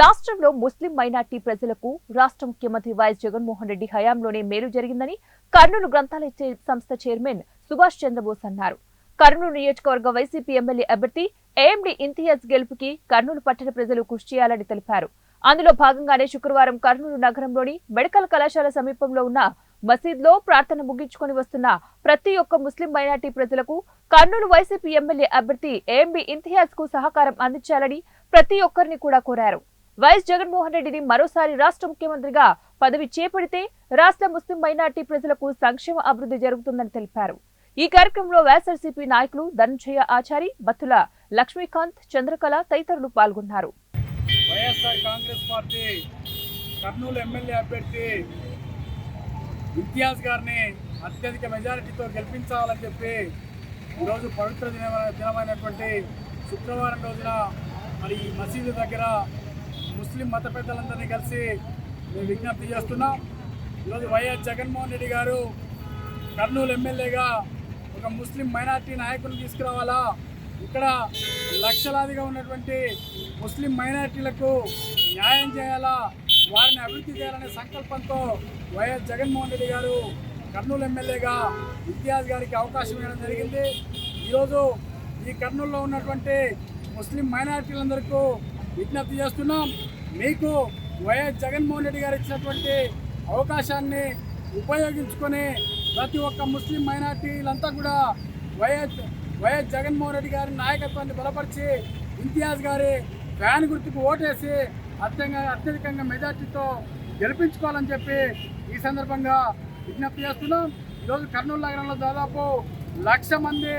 రాష్ట్రంలో ముస్లిం మైనార్టీ ప్రజలకు రాష్ట్ర ముఖ్యమంత్రి వైఎస్ జగన్మోహన్ రెడ్డి హయాంలోనే మేలు జరిగిందని కర్నూలు గ్రంథాలయ సంస్థ చైర్మన్ సుభాష్ చంద్రబోస్ అన్నారు. కర్నూలు నియోజకవర్గ వైసీపీ ఎమ్మెల్యే అభ్యర్థి ఏఎండి ఇంతియాజ్ గెలుపుకి కర్నూలు పట్టణ ప్రజలు కృషి చేయాలని తెలిపారు. అందులో భాగంగానే శుక్రవారం కర్నూలు నగరంలోని మెడికల్ కళాశాల సమీపంలో ఉన్న మసీద్లో ప్రార్థన ముగించుకొని వస్తున్న ప్రతి ఒక్క ముస్లిం మైనార్టీ ప్రజలకు కర్నూలు వైసీపీ ఎమ్మెల్యే అభ్యర్థి ఏఎంబి ఇంతియాజ్కు సహకారం అందించాలని ప్రతి ఒక్కరిని కూడా కోరారు. వైఎస్ జగన్మోహన్ రెడ్డిని మరోసారి రాష్ట్ర ముఖ్యమంత్రిగా పదవి చేపడితే రాష్ట్ర ముస్లిం మైనార్టీ ప్రజలకు సంక్షేమ అభివృద్ధి జరుగుతుందని తెలిపారు. ఈ కార్యక్రమంలో వైఎస్ఆర్సీపీ నాయకులు ధనంజయ ఆచారి బత్తుల లక్ష్మీకాంత్ చంద్రకళ తదితరులు పాల్గొన్నారు. వైఎస్ఆర్ కాంగ్రెస్ పార్టీ కర్నూలు ఎమ్మెల్యే అభ్యర్థి ఇంతియాజ్ గారిని అత్యధిక మెజారిటీతో గెలిపించాలని చెప్పి ఈరోజు పవిత్ర దినమైన దినమైనటువంటి శుక్రవారం రోజున మరి ఈ మసీదు దగ్గర ముస్లిం మత పెద్దలందరినీ కలిసి మేము విజ్ఞప్తి చేస్తున్నాం. ఈరోజు వైఎస్ జగన్మోహన్ రెడ్డి గారు కర్నూలు ఎమ్మెల్యేగా ఒక ముస్లిం మైనార్టీ నాయకులను తీసుకురావాలా? ఇక్కడ లక్షలాదిగా ఉన్నటువంటి ముస్లిం మైనార్టీలకు న్యాయం చేయాలా? వారిని అభివృద్ధి చేయాలనే సంకల్పంతో వైఎస్ జగన్మోహన్ రెడ్డి గారు కర్నూలు ఎమ్మెల్యేగా ఇంతియాజ్ గారికి అవకాశం ఇవ్వడం జరిగింది. ఈరోజు ఈ కర్నూలులో ఉన్నటువంటి ముస్లిం మైనార్టీలందరికీ విజ్ఞప్తి చేస్తున్నాం. మీకు వైఎస్ జగన్మోహన్ రెడ్డి గారు ఇచ్చినటువంటి అవకాశాన్ని ఉపయోగించుకొని ప్రతి ఒక్క ముస్లిం మైనార్టీలంతా కూడా వైఎస్ వైఎస్ జగన్మోహన్ రెడ్డి గారి నాయకత్వాన్ని బలపరిచి ఇంతియాజ్ గారి ఫ్యాన్ గుర్తుకు ఓటేసి అత్యంగా అత్యధికంగా మెజార్టీతో గెలిపించుకోవాలని చెప్పి ఈ సందర్భంగా విజ్ఞప్తి చేస్తున్నాం. ఈరోజు కర్నూలు నగరంలో దాదాపు లక్ష మంది